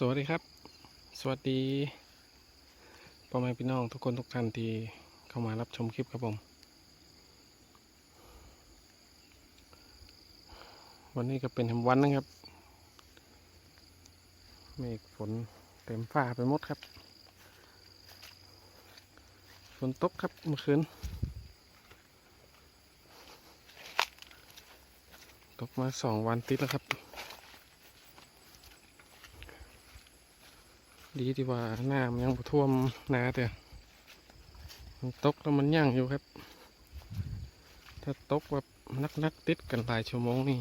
สวัสดีครับ สวัสดีพ่อแม่พี่น้องทุกคนทุกท่านที่เข้ามารับชมคลิปครับผม วันนี้ก็เป็นวันนะครับ เมฆฝนเต็มฟ้าไปหมดครับฝนตกครับเมื่อคืนตกมาสองวันติดแล้วครับ ดีที่ว่าน้ำยังท่วมนาแต่มันตกแล้วมันยั่งอยู่ครับ ถ้าตกแบบนักนักๆติดกันหลายชั่วโมงนี่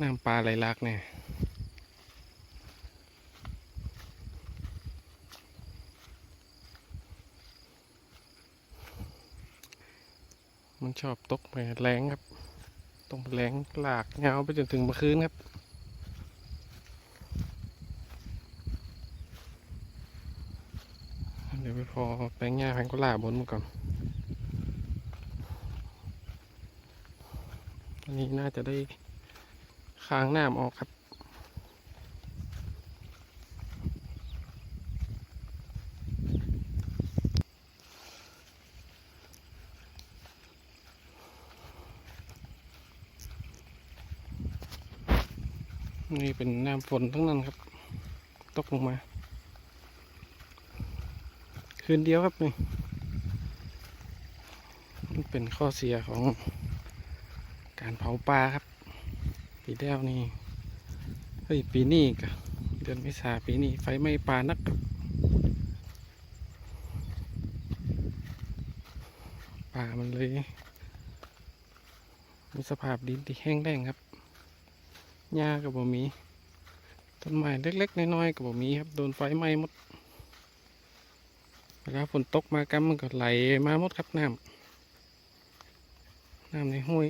น้ำปลาไหลหลากเนี่ยมันชอบตกไปแรงครับตกแรงหลากยาวไปจนถึงเมื่อคืนครับ เดี๋ยวไป พอแปลงหญ้าแพงกุหลาบบนมาก่อนอันนี้น่าจะได้ค้างน้ำออกครับนี่เป็นน้ำฝนทั้งนั้นครับ ตกลงมา คืนเดียวครับนี่มันเป็นข้อเสียของการเผาปลาครับ ปีแล้วนี่เฮ้ยปีนี้กะเดือนเมษาปีนี้ไฟไหม้ปลานักป่ามันเลยมีสภาพดินที่แห้งแล้งครับหญ้าก็บ่มีต้นไม้เล็กๆน้อยๆก็บ่มีครับโดนไฟไหม้หมด เวลาฝนตกมากำมันก็ไหลมาหมดครับน้ำน้ำในห้วย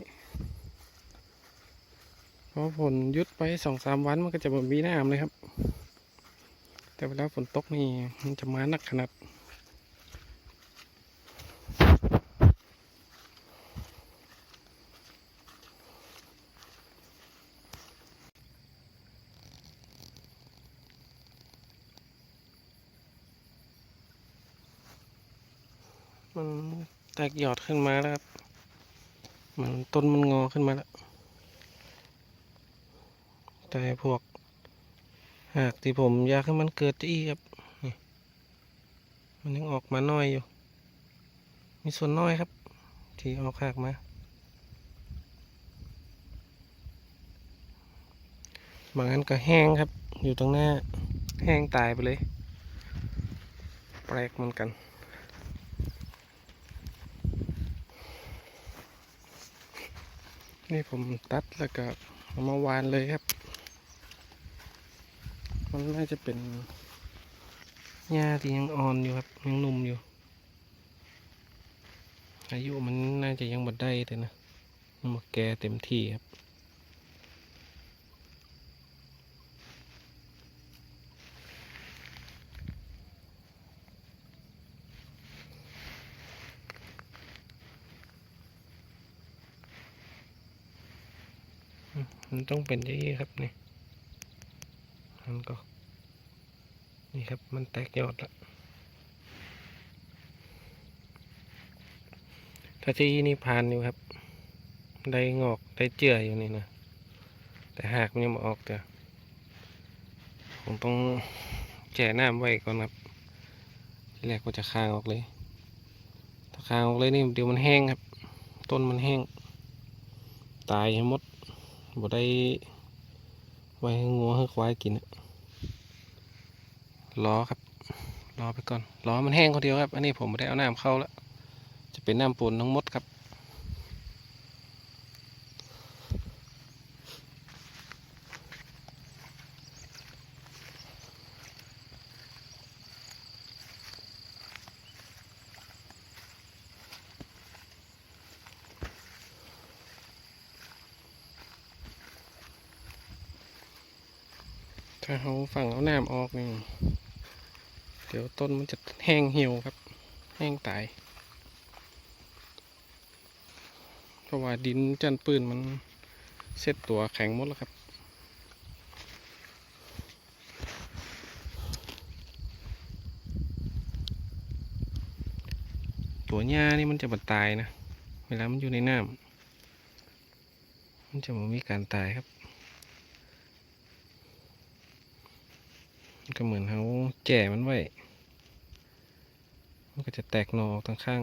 พอฝนหยุดไปสองสามวันมันก็จะบ่มีน้ำเลยครับ แต่เวลาฝนตกนี่มันจะมาหนักขนาด มันแตกยอดขึ้นมาแล้วครับมันต้นมันงอขึ้นมาแล้ว แต่พวกหากที่ผมอยากให้มันเกิดจะอีกครับนี่มันยังออกมาน้อยอยู่ มีส่วนน้อยครับ ที่ออกหากมา บางอันก็แห้งครับ อยู่ตรงหน้า แห้งตายไปเลย แปลกเหมือนกัน นี่ผมตัดแล้วก็เอามาวานเลยครับ มันน่าจะเป็นหญ้าที่ยังอ่อนอยู่ครับ ยังนุ่มอยู่ อายุมันน่าจะยังบดได้เลยนะยังมาแก่เต็มที่ครับ มันต้องเป็นอย่างนี้ครับนี่มันก็ นี่ครับมันแตกยอดละถ้าที่นี่ผ่านอยู่ครับ ได้งอกได้เจืออยู่นี่นะแต่หากมันยังไม่ออกแต่ผมต้องแช่น้ำไว้ก่อนครับทีแรกก็จะคางออกเลย ถ้าคางออกเลยนี่เดี๋ยวมันแห้งครับ ต้นมันแห้ง ตายหมด บ่ได้ไว้ให้งัวให้ควายกินอะรอครับล้อไปก่อนล้อมันแห้งคนเดียวครับ อันนี้ผมไม่ได้เอาน้ำเข้าแล้วจะเป็นน้ำปูนทั้งหมดครับ ออกนี่เดี๋ยวต้นมันจะแห้งเหี่ยวครับ แห้งตาย เพราะว่าดินจันปืนมันเซตตัวแข็งหมดแล้วครับตัวหญ้านี่มันจะบัดตายนะ เวลามันอยู่ในน้ำมันจะม่มีการตายครับ ก็เหมือนเขาแจ่มันไว้ มันก็จะแตกหนอออกทางข้าง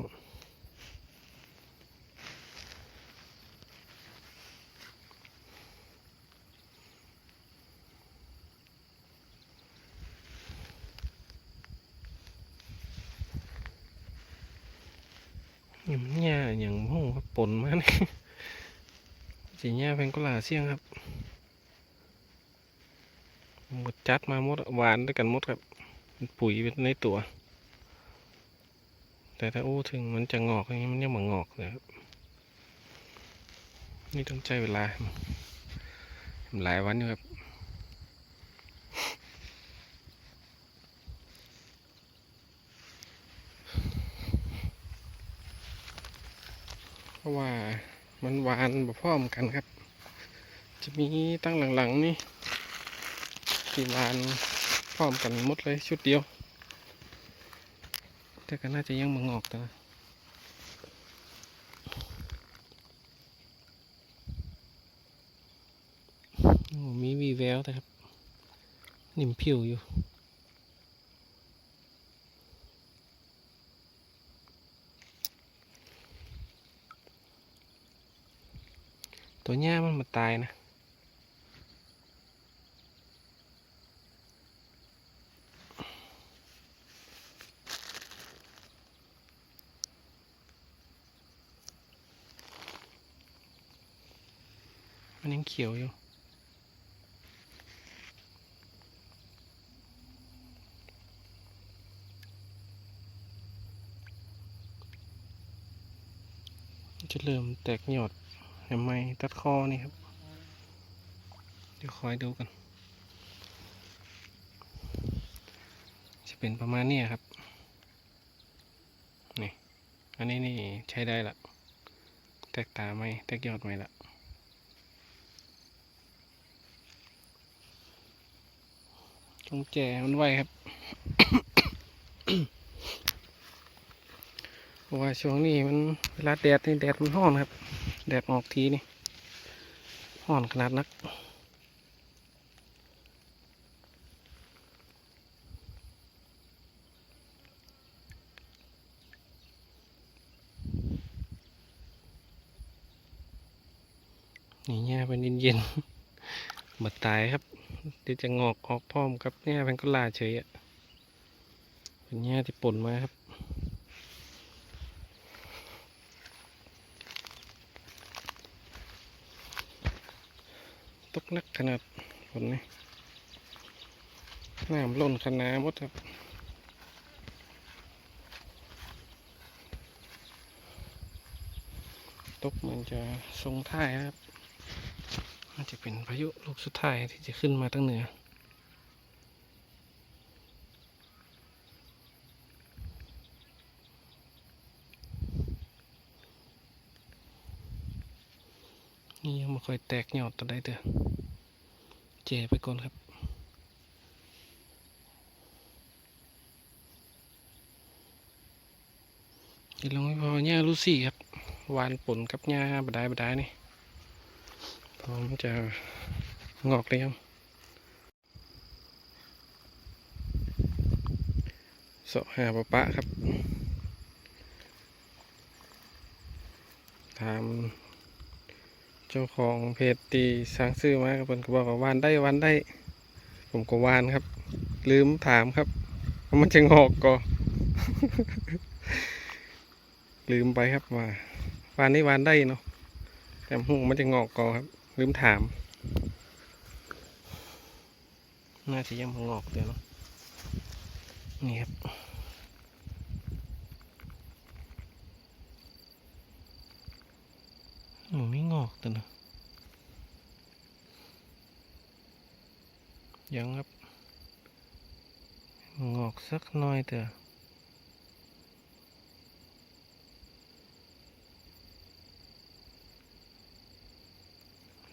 หย่ำหญ้าอย่างห้องปนมาเนี่ยสีหญ้าแพงกุหลาเสี่ยงครับ หมดจัดมาหมดหวานด้วยกันหมดครับปุ๋ยเป็นในตัว แต่ถ้าอู้ถึงมันจะงอกอย่างนี้มันยังมางอกเลยครับ นี่ต้องใช้เวลา หลายวันอยู่ครับเพราะว่ามันหวานแบบพร้อมกันครับ จะมีตั้งหลังๆนี่ ที่หวานพร้อมกันหมดเลยชุดเดียว แต่ก็น่าจะยังมางอกแต่มีวีแววแต่ครับ นิ่มผิวอยู่ตัวหญ้ามันมาตายนะ มันยังเขียวอยู่ จะเริ่มแตกหยอดเห็นไหมตัดคอนี่ครับ เดี๋ยวคอยดูกัน จะเป็นประมาณนี้ครับ นี่ อันนี้นี่ใช้ได้ละ แตกตาไหมแตกยอดไหมละ จงแจมันไวครับเพราะว่าช่วงนี้มันเวลาแดดนี่แดดมันร้อนครับ แดดออกทีนี่ร้อนขนาดนักนี่หญ้าเป็นเย็นๆบัดตายครับ เดี๋ยวจะงอกออกพร้อมกับหญ้าเป็นก็ลาเฉยอะเป็นหญ้าที่ป่นมาครับตกนักขนาดฝนนี่น้ำล้นขนาดหมดครับตกมันจะทรงท่ายครับ มันจะเป็นพายุลูกสุดท้ายที่จะขึ้นมาตั้งเหนือ นี่ยังไม่ค่อยแตกยอดตัวใดเด้อเจไปก่อนครับกินลงไม่พอหญ้าลูซี่ครับ วานปนกับหญ้าบดายบดายนี่ พร้อมจะงอกเลยครับเสาะหาปะปะครับ ถามเจ้าของเพจตีสร้างซื้อมาครับเพิ่นก็บอกว่าวานได้วานได้ ผมก็วานครับ ลืมถามครับมันจะงอกก็ลืมไปครับว่า วานนี้วานได้เนาะแต่หูมันจะงอกกอครับ ลืมถาม น่าจะยังมางอกเดี๋ยวเนาะนี่ครับหนูไม่งอกแต่นะยังครับ งอกสักหน่อยเถอะ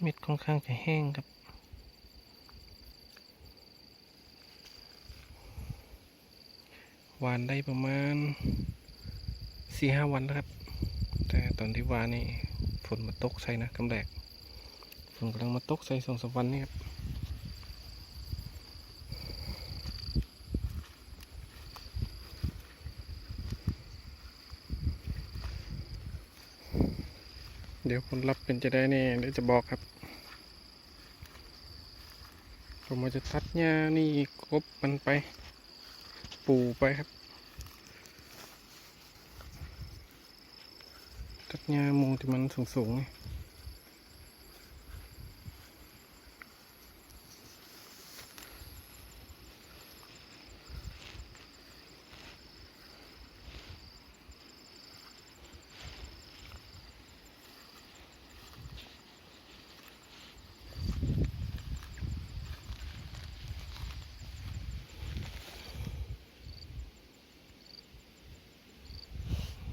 เม็ดค่อนข้างจะแห้งครับ หวานได้ประมาณสี่ห้าวันแล้วครับ แต่ตอนที่วานนี่ฝนมาตกใส่นะกำแรกฝนกำลังมาตกใส่สองสามวันนี่ครับเดี๋ยวผลลัพธ์เป็นจะได้นี่เดี๋ยวจะบอกครับ ผมว่าจะตัดหญ้านี่กบมันไป ปูไปครับ ตัดหญ้ามูที่มันสูงๆนี่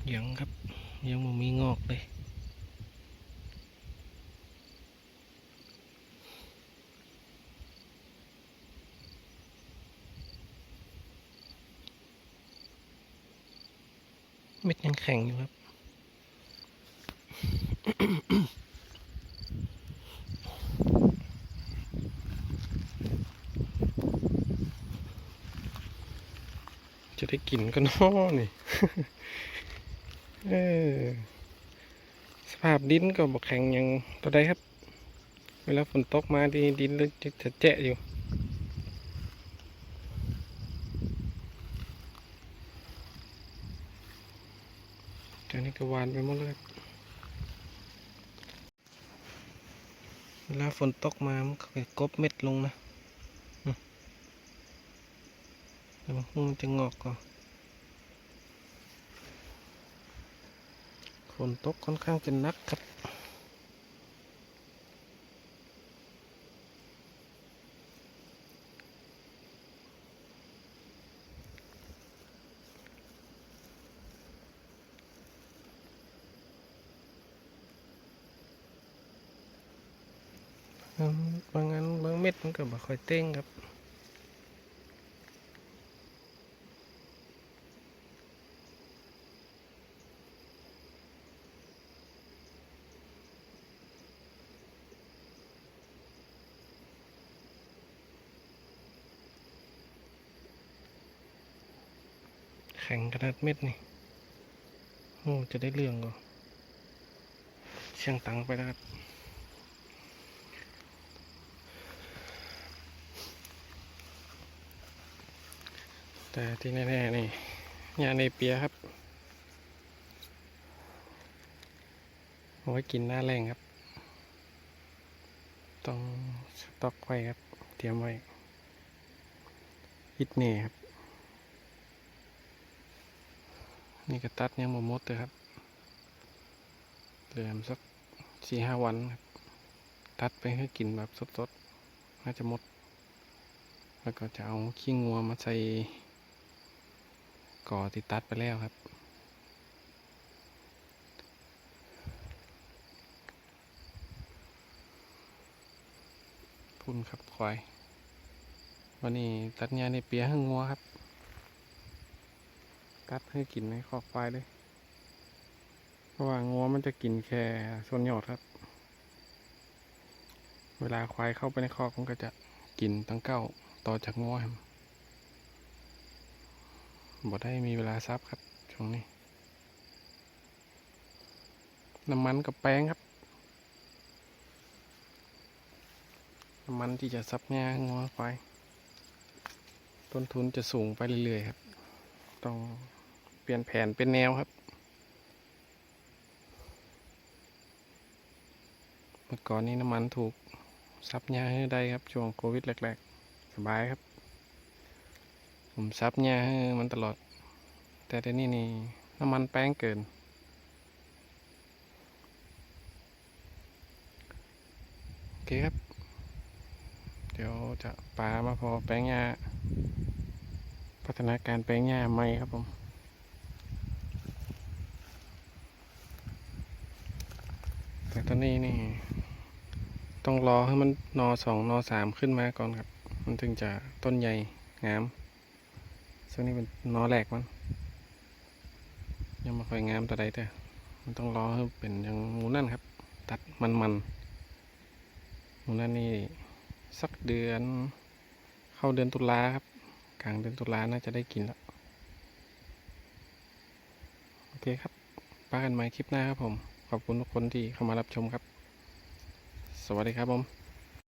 ยังครับ ยังไมมีงอกเลยเม็ดยังแข็งอยู่ครับจะได้กินก็น้อนี่ เออสภาพดินก็บอกแข็งอย่างตัวใดครับ เวลาฝนตกมาดีดินจะแจะอยู่เดี๋ยวนี้ก็วานไปหมดเลยเวลาฝนตกมามันก็ไปกบเม็ดลงนะอืมเดี๋ยวมันจะงอกก่อน นตกค่อนข้างจะนักครับ บางอันบางเม็ดมันก็บ่ค่อยเต้งครับ แข็งขนาดเม็ดนี่โอ้จะได้เรื่องก็เชียงตังไปแล้วครับแต่ที่แน่ๆนี่ยาในเปียครับเอาไว้กินหน้าแรงครับ ต้องสต็อกไว้ครับ เตรียมไว้อิดเน่ครับ นี่ก็ตัดยังหมดมดเลยครับเหลือสักสี่ห้าวันครับตัดไปให้กินแบบสดๆ น่าจะหมด แล้วก็จะเอาขี้งัวมาใส่ก่อที่ตัดไปแล้วครับ พุ่นครับควาย วันนี้ตัดหญ้าในเปียให้งัวครับ ตัดให้กินในคอกควายเลยเพราะว่างัวมันจะกินแค่ส่วนยอดครับ เวลาควายเข้าไปในคอกมันก็จะกินตั้งเก้าต่อจากงัวครับบ่ได้มีเวลาซับครับช่วงนี้ น้ำมันกับแป้งครับ น้ำมันที่จะซับหญ้างัวควายต้นทุนจะสูงไปเรื่อยๆครับ ต้อง ลี่ยนแผนเป็นแนวครับ เมื่อก่อนนี้น้ำมันถูกซับหญ้าให้ได้ครับช่วงโควิดแรกๆ สบายครับ ผมซับหญ้าให้มันตลอด แต่เดี๋ยวนี้นี่น้ำมันแป้งเกิน โอเคครับ เดี๋ยวจะปามาพอแป้งหญ้าพัฒนาการแป้งหญ้าใหม่ครับผม แต่ตอนนี้นี่ ต้องรอให้มันนอสองนอสามขึ้นมาก่อนครับ มันถึงจะต้นใหญ่งามซึ่งนี่เป็นนอแหลกมันยังยังไม่ค่อยงามแต่ใดแต่มันต้องรอให้เป็นอย่างหมูนั่นครับ ตัดมันมันหมูนั่นนี่สักเดือน เข้าเดือนตุลาครับ กลางเดือนตุลาน่าจะได้กินแล้ว โอเคครับป้ากันใหม่คลิปหน้าครับผม ขอบคุณทุกคนที่เข้ามารับชมครับ สวัสดีครับผม